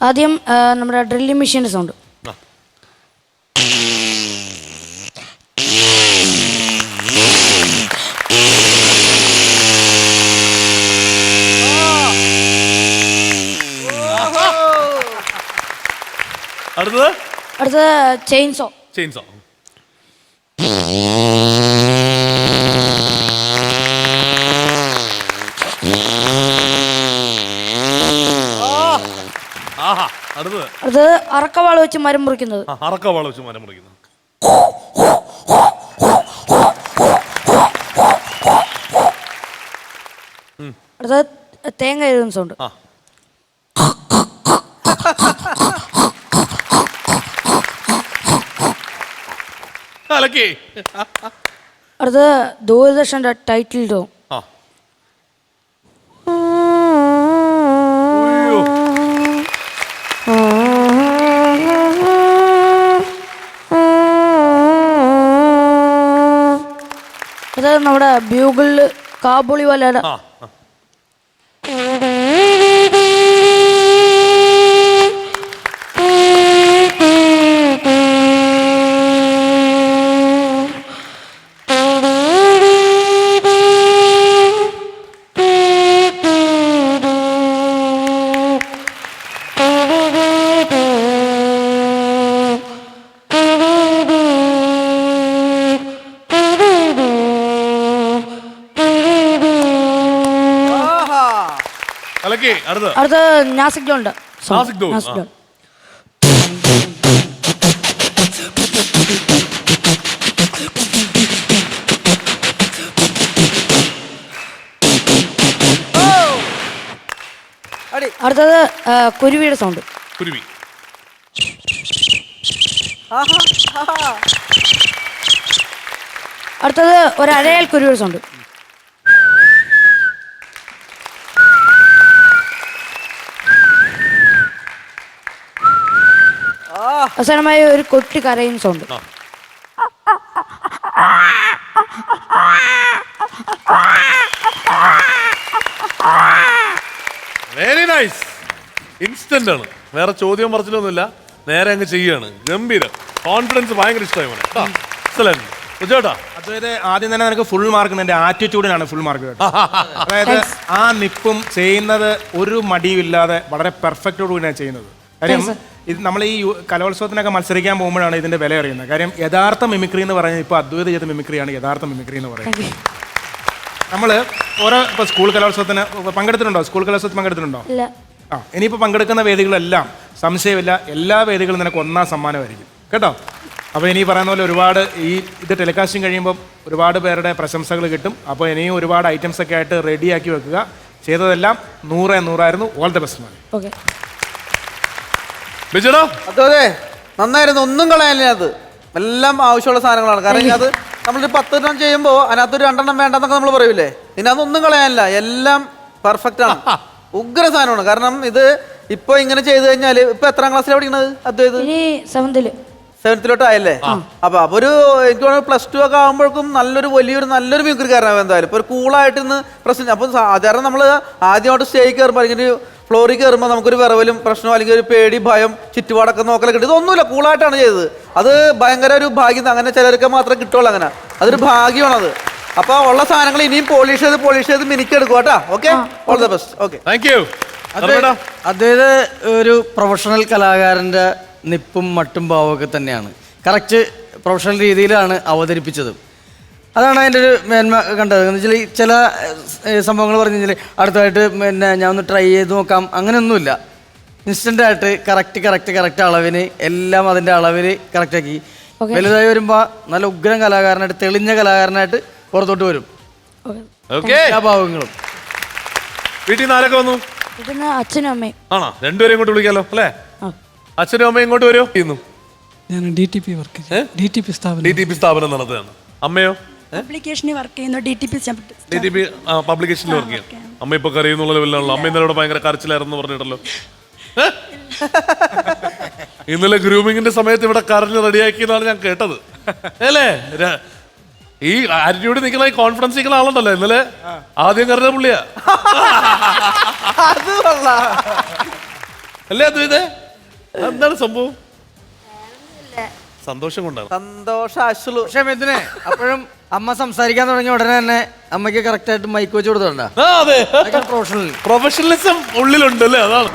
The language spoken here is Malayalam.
ആദ്യം നമ്മുടെ ഡ്രില്ലിംഗ് മെഷീന്റെ സൗണ്ട്. അടുത്തത്? അടുത്തത് ചെയിൻസോ. ചെയിൻസോ. ആഹാ അടുത്തത്. അടുത്തത് അറക്കവാൾ വെച്ച് മരം മുറിക്കുന്നത്. ആ അറക്ക വാള വെച്ച് മരം മുറിക്കുന്നു. അടുത്തത് തേങ്ങ എഴുതുന്ന സൗണ്ട് ആ. അലക്കി. അടുത്തത് ദൂരദർശന്റെ ടൈറ്റിൽ ടോൺ അത് നമ്മുടെ ബ്യൂഗിളിൽ കാബൂളി വലയുടെ അടുത്ത അടുത്തത്. നാസിക് നാസിക്. ജോൺ കുരുവിയുടെ സൗണ്ട്. കുരുവി. അടുത്തത് ഒരു അഴയൽ കുരുവിയുടെ സൗണ്ട്. അവസാനമായി ഒരു കൊട്ടി കരയും സൗണ്ട് വെരി നൈസ് ഇൻസ്റ്റന്റ് ആണ്. വേറെ ചോദ്യം പറച്ചിലൊന്നുമില്ല നേരെ അങ്ങ് ചെയ്യാണ് ഗംഭീരം. കോൺഫിഡൻസ് ഭയങ്കര ഇഷ്ടമായി ഉച്ചോട്ടാ അതായത് ആദ്യം തന്നെ നിനക്ക് ഫുൾ മാർക്ക് എന്റെ ആറ്റിറ്റ്യൂഡിനാണ് ഫുൾ മാർക്ക് കേട്ടോ. അതായത് ആ നിപ്പും ചെയ്യുന്നത് ഒരു മടിയും ഇല്ലാതെ വളരെ പെർഫെക്റ്റോട് കൂടിയാണ് ചെയ്യുന്നത്. കാര്യം ഇത് നമ്മൾ ഈ കലോത്സവത്തിനൊക്കെ മത്സരിക്കാൻ പോകുമ്പോഴാണ് ഇതിന്റെ വില അറിയുന്നത്. കാര്യം യഥാർത്ഥ മിമിക്രി എന്ന് പറഞ്ഞാൽ ഇപ്പോൾ അദ്വൈത ചെയ്ത മിമിക്രിയാണ് യഥാർത്ഥ മിമിക്രി എന്ന് പറയുന്നത്. നമ്മൾ ഓരോ ഇപ്പോൾ സ്കൂൾ കലോത്സവത്തിന് പങ്കെടുത്തിട്ടുണ്ടോ? സ്കൂൾ കലോത്സവത്തിൽ പങ്കെടുത്തിട്ടുണ്ടോ? ആ ഇനിയിപ്പോൾ പങ്കെടുക്കുന്ന വേദികളെല്ലാം സംശയമില്ല എല്ലാ വേദികളും നിനക്ക് ഒന്നാം സമ്മാനമായിരിക്കും. കേട്ടോ? അപ്പോൾ ഇനി പറയുന്ന പോലെ ഒരുപാട് ഈ ഇത് ടെലികാസ്റ്റിംഗ് കഴിയുമ്പോൾ ഒരുപാട് പേരുടെ പ്രശംസകൾ കിട്ടും. അപ്പോൾ ഇനിയും ഒരുപാട് ഐറ്റംസ് ഒക്കെ ആയിട്ട് റെഡിയാക്കി വെക്കുക. ചെയ്തതെല്ലാം നൂറേ നൂറായിരുന്നു. All the best man okay ബിജുടാ? അതെ അതെ. നന്നായിരുന്നു. ഒന്നും കളയാനില്ല അത്. എല്ലാം ആവശ്യമുള്ള സാധനങ്ങളാണ്. കാരണം അത് നമ്മളൊരു പത്തെണ്ണം ചെയ്യുമ്പോൾ അതിനകത്തൊരു രണ്ടെണ്ണം വേണ്ടെന്നൊക്കെ നമ്മൾ പറയൂലേ? ഇനി അതൊന്നും കളയാനില്ല. എല്ലാം പെർഫെക്റ്റ് ആണ്. ഉഗ്ര സാധനമാണ്. കാരണം ഇത് ഇപ്പൊ ഇങ്ങനെ ചെയ്തു കഴിഞ്ഞാൽ ഇപ്പൊ എത്രാം ക്ലാസ്സിൽ പഠിക്കണത്? അദ്വൈത് സെവന്തിൽ സെവൻത്തിലോട്ട് ആയല്ലേ? അപ്പൊ അപ്പൊ ഒരു എനിക്ക് തോന്നുന്നു പ്ലസ് ടു ഒക്കെ ആകുമ്പോഴേക്കും നല്ലൊരു വലിയൊരു നല്ലൊരു മ്യൂസിക്കാരനാവും എന്തായാലും. ഇപ്പൊ ഒരു കൂളായിട്ട് ഇന്ന് പ്രശ്നം അപ്പൊ സാധാരണ നമ്മൾ ആദ്യമായിട്ട് സ്റ്റേജ് കയറുമ്പോൾ അല്ലെങ്കിൽ ഒരു ഫ്ലോറിൽ കയറുമ്പോൾ നമുക്കൊരു വിറവലും പ്രശ്നം അല്ലെങ്കിൽ ഒരു പേടി ഭയം ചുറ്റുപാടൊക്കെ നോക്കലൊക്കെ കിട്ടും ഇതൊന്നുമില്ല കൂളായിട്ടാണ് ചെയ്തത്. അത് ഭയങ്കര ഒരു ഭാഗ്യം അങ്ങനെ ചിലർക്ക് മാത്രമേ കിട്ടുള്ളൂ അങ്ങനെ. അതൊരു ഭാഗ്യമാണത്. അപ്പൊ ഉള്ള സാധനങ്ങൾ ഇനിയും പോളിഷ് ചെയ്ത് പോളിഷ് ചെയ്ത് മിനിക്കെടുക്കും കേട്ടോ. Okay? All the best okay. Thank you അദ്ദേഹം ഒരു പ്രൊഫഷണൽ കലാകാരന്റെ നിപ്പും മട്ടും ഭാവമൊക്കെ തന്നെയാണ്. കറക്റ്റ് പ്രൊഫഷണൽ രീതിയിലാണ് അവതരിപ്പിച്ചത്. അതാണ് അതിന്റെ ഒരു മേന്മ കണ്ടത്. എന്ന് വെച്ചാൽ ചില സംഭവങ്ങൾ പറഞ്ഞു കഴിഞ്ഞാൽ അടുത്തതായിട്ട് പിന്നെ ഞാൻ ഒന്ന് ട്രൈ ചെയ്ത് നോക്കാം. അങ്ങനെയൊന്നുമില്ല. ഇൻസ്റ്റന്റ് ആയിട്ട് കറക്റ്റ് കറക്റ്റ് കറക്റ്റ് അളവിന് എല്ലാം അതിന്റെ അളവിൽ കറക്റ്റാക്കി. വലുതായി വരുമ്പോൾ നല്ല ഉഗ്രം കലാകാരനായിട്ട് തെളിഞ്ഞ കലാകാരനായിട്ട് പുറത്തോട്ട് വരും. ഓക്കെ ഓക്കെ എല്ലാ ഭാവങ്ങളും. വീട്ടിൽ നിന്ന് ആരൊക്കെ വന്നു? ഇതിന് അച്ഛനും അമ്മയും. ആണോ? രണ്ടുപേരും ഇങ്ങോട്ട് വിളിക്കാലോ അല്ലേ? അച്ഛനും അമ്മയും ഇങ്ങോട്ട് വരുമോ ഞാൻ D T P work D T P സ്ഥാപനം. ഡി ടി പി സ്ഥാപനം നടത്തുകയാണ്. അമ്മയോ? പബ്ലിക്കേഷനിൽ വർക്ക് ചെയ്യുന്നു D T P D T P പബ്ലിക്കേഷനിൽ work ചെയ്യുന്നു. അമ്മ ഇപ്പൊ കരയുന്നുള്ള ലെവലിലാണല്ലോ. അമ്മ ഇന്നലെ ഇവിടെ ഭയങ്കര കരച്ചിലായിരുന്നു പറഞ്ഞിട്ടല്ലോ. ഇന്നലെ ഗ്രൂമിങ്ങിന്റെ സമയത്ത് ഇവിടെ കരഞ്ഞ് എന്നാണ് ഞാൻ കേട്ടത്. അല്ലേ? ഈ ആറ്റിറ്റ്യൂഡ് നിൽക്കുന്ന ഈ കോൺഫിഡൻസ് നിൽക്കുന്ന ആളുണ്ടല്ലോ ഇന്നലെ. ആദ്യം കറിഞ്ഞ പുള്ളിയാ. അല്ലേ അദ്വൈതേ? എന്താണ് സംഭവം? സന്തോഷം കൊണ്ടാണ്. സന്തോഷ അശ്ലു പക്ഷെ അപ്പോഴും അമ്മ സംസാരിക്കാൻ തുടങ്ങിയ ഉടനെ തന്നെ അമ്മയ്ക്ക് കറക്റ്റ് ആയിട്ട് മൈക്ക് വെച്ച് കൊടുത്തോണ്ടാ പ്രൊഫഷണലിസം ഉള്ളിലുണ്ട് അല്ലേ? അതാണ്.